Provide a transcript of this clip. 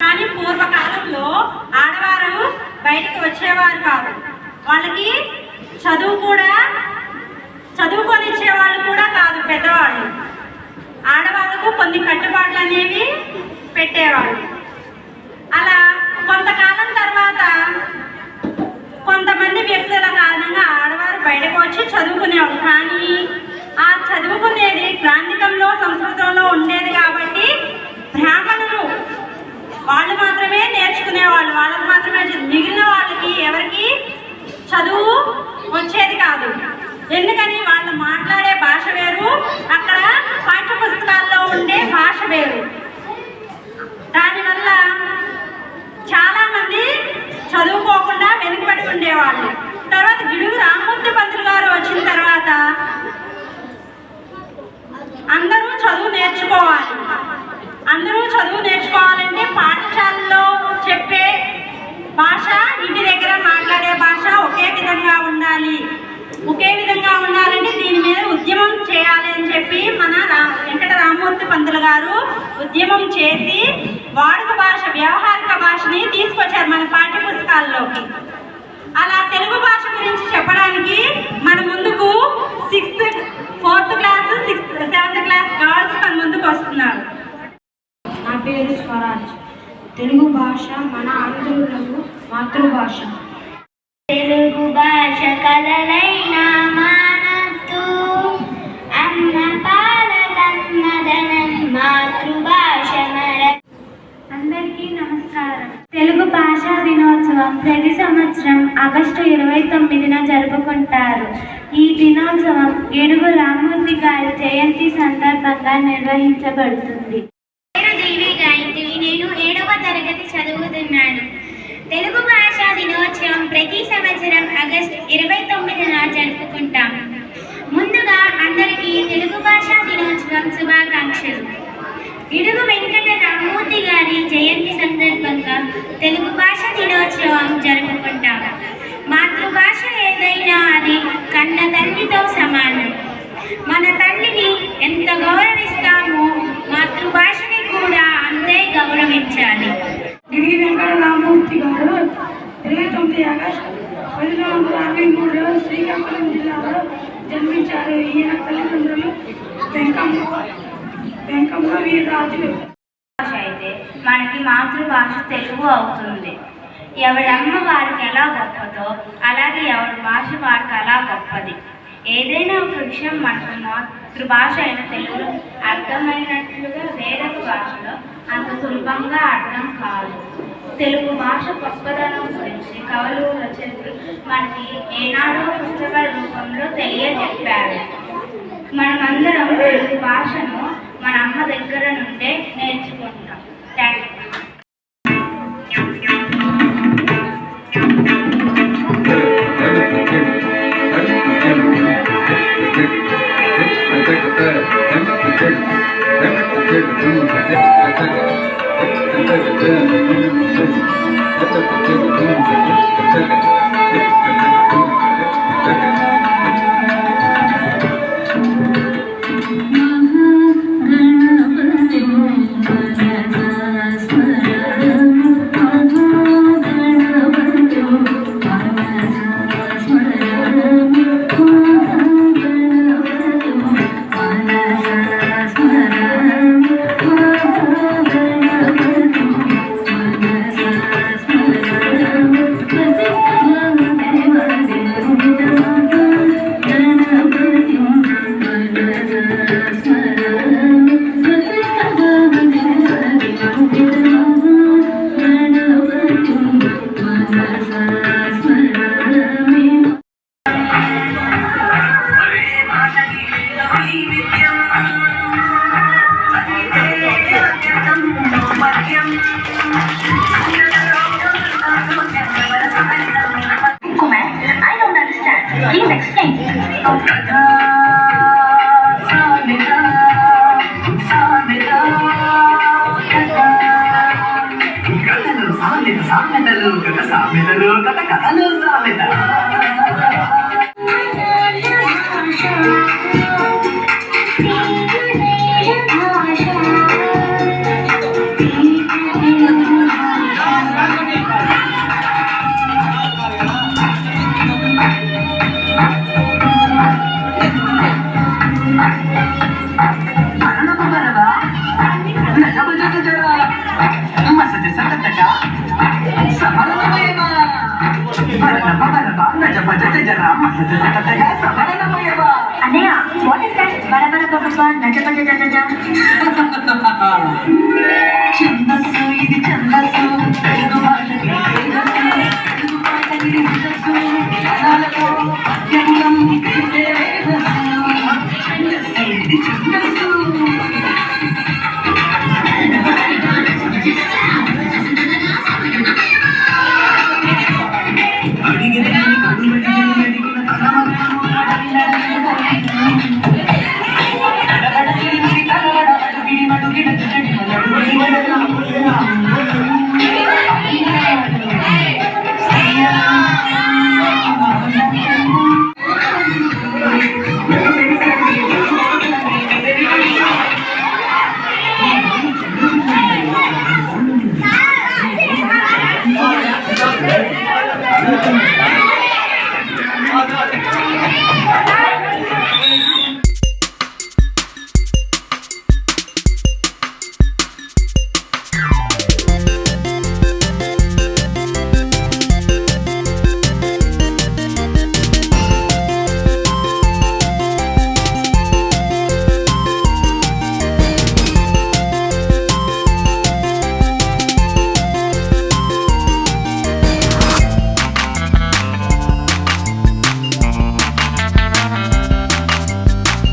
కానీ పూర్వకాలంలో ఆడవారు బయటికి వచ్చేవారు కాదు. వాళ్ళకి చదువు కూడా చదువుకొని ఇచ్చేవాళ్ళు కూడా కాదు పెద్దవాళ్ళు. ఆడవాళ్ళకు కొన్ని కట్టుబాట్లు అనేవి strawberry. గారు ఉద్యమం చేసి వాడుక భాష వ్యవహారిక భాషని తీసుకొచ్చారు మన పాఠ్య పుస్తకాల్లోకి అలా తెలుగు భాష గురించి చెప్పడానికి మన ముందుకు sixth fourth class sixth seventh class girls మన ముందుకు వస్తున్నారు. నా పేరు స్వరాజ్. తెలుగు భాష మన ఆంధ్రులకు మాతృభాష. తెలుగు భాష కలలైన ప్రతి సంవత్సరం ఆగస్టు ఇరవై తొమ్మిదిన జరుపుకుంటారు. ఈ దినోత్సవం ఏడుగు రామూర్తి గారి జయంతి సందర్భంగా నిర్వహించబడుతుంది. నేను దేవి గాయత్రి నేను ఏడవ తరగతి చదువుతున్నాను. తెలుగు భాషా దినోత్సవం ప్రతి సంవత్సరం ఆగస్టు ఇరవై తొమ్మిదిన జరుపుకుంటాం. ముందుగా అందరికీ తెలుగు భాషా దినోత్సవం శుభాకాంక్షలు. ఇడుగు వెంకట రామ్మూర్తి గారి జయంతి సందర్భంగా తెలుగు భాష దినోత్సవం జరుపుకుంటాం. మాతృభాష ఏదైనా అది కన్న తల్లితో సమానం. మన తల్లిని ఎంత గౌరవిస్తామో మాతృభాషని కూడా అంతే గౌరవించాలి. గిరి వెంకట రామ్మూర్తి గారు ఇరవై తొమ్మిది ఆగస్టు పంతొమ్మిది వందల అరవై మూడులో శ్రీకాకుళం జిల్లాలో జన్మించారు. ఈయన తల్లిదండ్రులు వెంకమ్మ. భాష అయితే మనకి మాతృభాష తెలుగు అవుతుంది. ఎవడమ్మ వారికి ఎలా గొప్పదో అలాగే ఎవరి భాష వారికి అలా గొప్పది. ఏదైనా ఒక విషయం మనకు మాతృభాష అయిన తెలుగు అర్థమైనట్లుగా వేరొక భాషలో అంత సులభంగా అర్థం కాదు. తెలుగు భాష గొప్పదనం గురించి కవులు రచయితలు మనకి ఏనాడో పుస్తకాల రూపంలో తెలియజెప్పారు. మనమందరం తెలుగు భాషను మన అమ్మ దగ్గర నుండే నేర్చుకుంటాం థ్యాంక్ యూ Thank you. సామెతలు కథ సామెతలు కథ కథలు సామెత అన్నయ్య వాట్ ఇస్ దట్ బరబర గొప్ప నచ్చపచ్చ